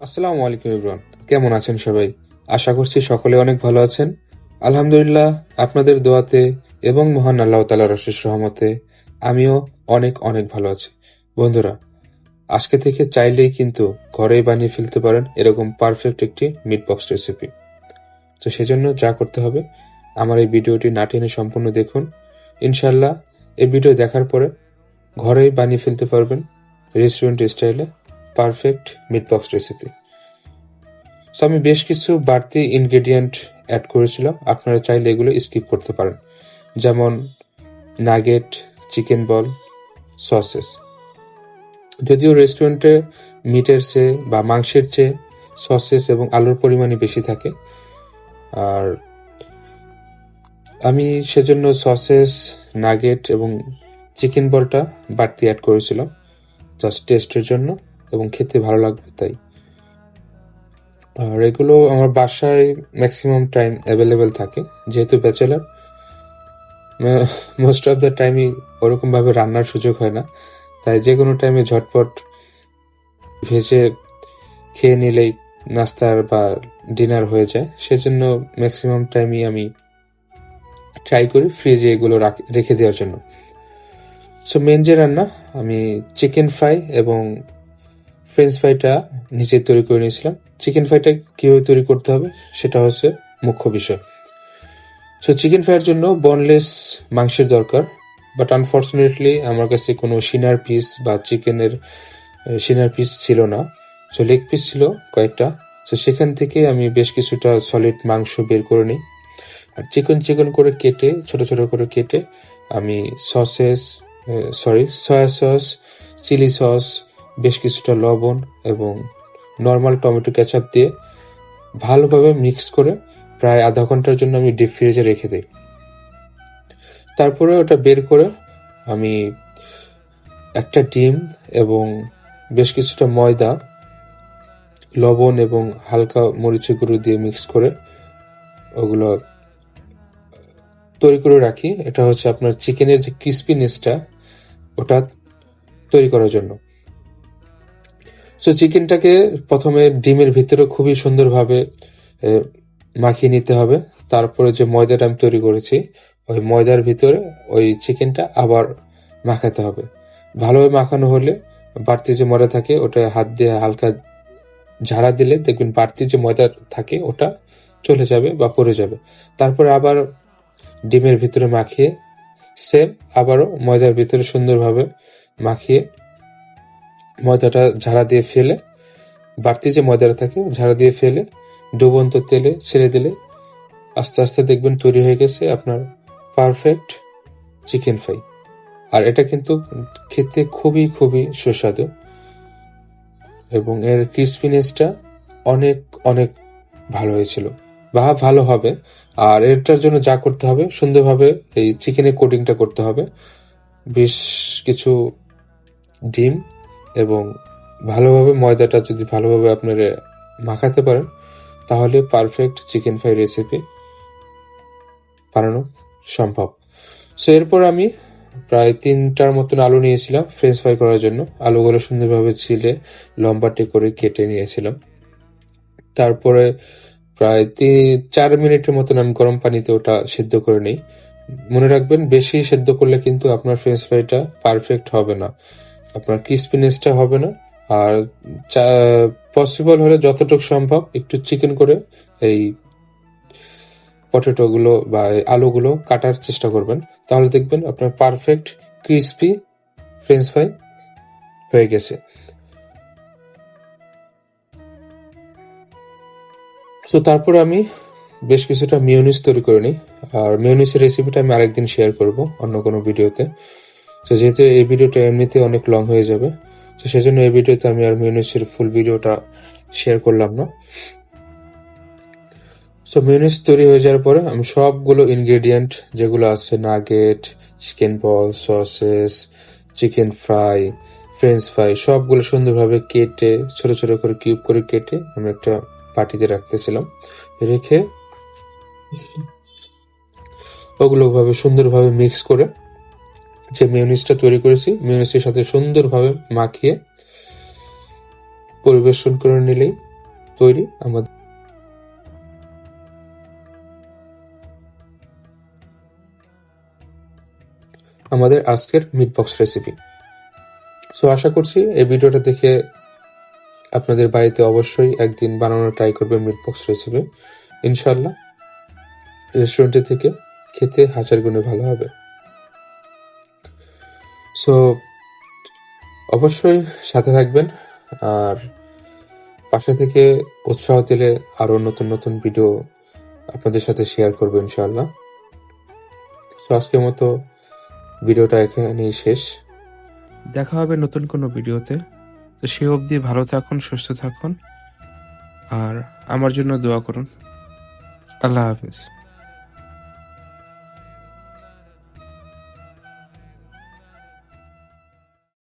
আসসালামু আলাইকুম ইব্রান কেমন আছেন সবাই? আশা করছি সকলে অনেক ভালো আছেন। আলহামদুলিল্লাহ, আপনাদের দোয়াতে এবং মহান আল্লাহ তালার অশেষ রহমতে আমিও অনেক অনেক ভালো আছি। বন্ধুরা, আজকে থেকে চাইলেই কিন্তু ঘরেই বানিয়ে ফেলতে পারেন এরকম পারফেক্ট একটি মিট বক্স রেসিপি তো সেজন্য যা করতে হবে, আমার এই ভিডিওটি না টেনে সম্পূর্ণ দেখুন। ইনশাল্লাহ এই ভিডিও দেখার পরে ঘরেই বানিয়ে ফেলতে পারবেন রেস্টুরেন্ট স্টাইলে perfect meat box recipe so আমি বেশ কিছু বাড়তি ইনগ্রেডিয়েন্ট অ্যাড করেছিলাম। আপনারা চাইলে এগুলো স্কিপ করতে পারেন। যেমন নাগেট চিকেন বল সসেস যদিও রেস্টুরেন্টে মিটের চেয়ে বা মাংসের চেয়ে সসেস এবং আলুর পরিমাণই বেশি থাকে, আর আমি সেজন্য সসেস নাগেট এবং চিকেন বলটা বাড়তি অ্যাড করেছিলাম জাস্ট টেস্টের জন্য। এবং খেতে ভালো লাগবে, তাই। আর এগুলো আমার বাসায় ম্যাক্সিমাম টাইম অ্যাভেলেবেল থাকে, যেহেতু ব্যাচেলার মোস্ট অফ দ্য টাইমই ওরকমভাবে রান্নার সুযোগ হয় না। তাই যে কোনো টাইমে ঝটপট ভেজে খেয়ে নিলেই নাস্তার বা ডিনার হয়ে যায়, সেজন্য ম্যাক্সিমাম টাইমই আমি ট্রাই করি ফ্রিজে এগুলো রাখ- দেওয়ার জন্য। সো মেন যে রান্না, আমি চিকেন ফ্রাই এবং ফ্রেঞ্চ ফ্রাইটা নিজে তৈরি করে নিয়েছিলাম। চিকেন ফ্রাইটা কীভাবে তৈরি করতে হবে সেটা হচ্ছে মুখ্য বিষয়। সো চিকেন ফ্রাইয়ের জন্য বনলেস মাংসের দরকার বাট আনফর্চুনেটলি আমার কাছে কোনো সিনার পিস বা চিকেনের সিনার পিস ছিল না। সো লেগ পিস ছিল কয়েকটা। সো সেখান থেকে আমি বেশ কিছুটা সলিড মাংস বের করে নিই। আর চিকেন চিকেন করে কেটে, ছোট ছোট করে কেটে আমি sausages sorry soya sauce chilli sauce বেশ কিছুটা লবণ এবং নর্মাল টমেটো কেচাপ দিয়ে ভালোভাবে মিক্স করে প্রায় আধা ঘণ্টার জন্য আমি ডিপ ফ্রিজে রেখে দিই। তারপরে ওটা বের করে আমি একটা ডিম এবং বেশ কিছুটা ময়দা, লবণ এবং হালকা মরিচের গুঁড়ো দিয়ে মিক্স করে ওগুলো তৈরি করে রাখি। এটা হচ্ছে আপনার চিকেনের যে ক্রিস্পিনেসটা ওটা তৈরি করার জন্য। সো চিকেনটাকে প্রথমে ডিমের ভিতরে খুবই সুন্দরভাবে মাখিয়ে নিতে হবে। তারপরে যে ময়দাটা আমি তৈরি করেছি, ওই ময়দার ভিতরে ওই চিকেনটা আবার মাখাতে হবে। ভালোভাবে মাখানো হলে বাড়তি যে ময়দা থাকে, ওটা হাত দিয়ে হালকা ঝাড়া দিলে দেখবেন বাড়তি যে ময়দা থাকে, ওটা চলে যাবে বা পড়ে যাবে। তারপরে আবার ডিমের ভিতরে মাখিয়ে সেম আবারও ময়দার ভিতরে সুন্দরভাবে মাখিয়ে ময়দাটা ঝাড়া দিয়ে ফেলে, বাড়তি যে ময়দাটা থাকে ঝাড়া দিয়ে ফেলে, ডুবন্ত তেলে ছেড়ে দিলে আস্তে আস্তে দেখবেন তৈরি হয়ে গেছে আপনার পারফেক্ট চিকেন ফ্রাই আর এটা কিন্তু খেতে খুবই খুবই সুস্বাদু এবং এর ক্রিসপিনেসটা অনেক অনেক ভালো হয়েছিল। বা ভালো হবে। আর এটার জন্য যা করতে হবে, সুন্দরভাবে এই চিকেনের কোটিংটা করতে হবে। বেশ কিছু ডিম এবং ভালোভাবে ময়দাটা যদি ভালোভাবে আপনারা মাখাতে পারেন, তাহলে পারফেক্ট চিকেন ফ্রাই রেসিপি বানানো সম্ভব। সো এরপর আমি প্রায় তিনটার মতন আলু নিয়েছিলাম ফ্রেঞ্চ ফ্রাই করার জন্য। আলুগুলো সুন্দরভাবে ছিলে, লম্বাটে করে কেটে নিয়েছিলাম। তারপরে প্রায় তিন, চার মিনিটের মতন আমি গরম পানিতে ওটা সেদ্ধ করে নিই। মনে রাখবেন, বেশি সেদ্ধ করলে কিন্তু আপনার ফ্রেঞ্চ ফ্রাইটা পারফেক্ট হবে না। আপনার ক্রিসপিনেসটা হবে না। আর পসিবল হলে যতটুকু সম্ভব একটু চিকেন করে এই পটেটোগুলো বা আলুগুলো কাটার চেষ্টা করবেন। তাহলে দেখবেন আপনার পারফেক্ট ক্রিসপি ফ্রেঞ্চ ফ্রাই হয়ে গেছে। তো তারপর আমি বেশ কিছুটা মিউনিস তৈরি করে নিই। আর মিউনিসের রেসিপিটা আমি আরেকদিন শেয়ার করব অন্য কোনো ভিডিওতে তো যেহেতু এই ভিডিওটা এমনিতে অনেক লং হয়ে যাবে তো সেজন্য এই ভিডিওতে আমি আর মিউনিসের ফুল ভিডিওটা শেয়ার করলাম না। সো মিউনিস তৈরি হয়ে যাওয়ার পরে আমি সবগুলো ইনগ্রেডিয়েন্ট যেগুলো আছে nugget chicken ball sausages chicken fry french fry সবগুলো সুন্দরভাবে কেটে, ছোট ছোট করে কিউব করে কেটে আমি একটা পাটিতে রাখতেছিলাম। রেখে ওগুলো ভাবে সুন্দরভাবে মিক্স করে যে মিউনিসটা তৈরি করেছি মিউনিসের সাথে সুন্দরভাবে মাখিয়ে পরিবেশন করে নিলেই তৈরি আমাদের আমাদের আজকের মিট বক্স রেসিপি সো আশা করছি এই ভিডিওটা দেখে আপনাদের বাড়িতে অবশ্যই একদিন বানানোর ট্রাই করবে মিট বক্স রেসিপি ইনশাল্লাহ রেস্টুরেন্টে থেকে খেতে হাজার গুণে ভালো হবে। সো অবশ্যই সাথে থাকবেন আর পাশে থেকে উৎসাহ দিলে আরও নতুন নতুন ভিডিও আপনাদের সাথে শেয়ার করব ইনশাআল্লাহ। সো আজকের মতো ভিডিওটা এখানেই শেষ। দেখা হবে নতুন কোনো ভিডিওতে তো সে অবধি ভালো থাকুন, সুস্থ থাকুন। আর আমার জন্য দোয়া করুন। আল্লাহ হাফিজ।